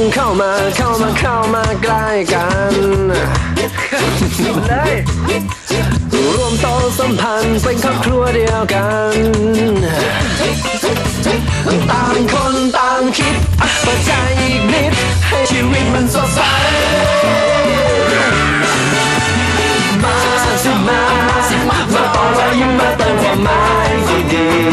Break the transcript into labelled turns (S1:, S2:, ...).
S1: งเข้ามาเข้ามาเข้ามาใกล้กันร่วมโตสัมพันธ์เป็นครอบครัวเดียวกัน ต่างคนต่างคิดเปิใจอีกนิด ให้ชีวิตมันสดใส มาสิมามาต่อว่ายิ่งมาเติมความหมายดี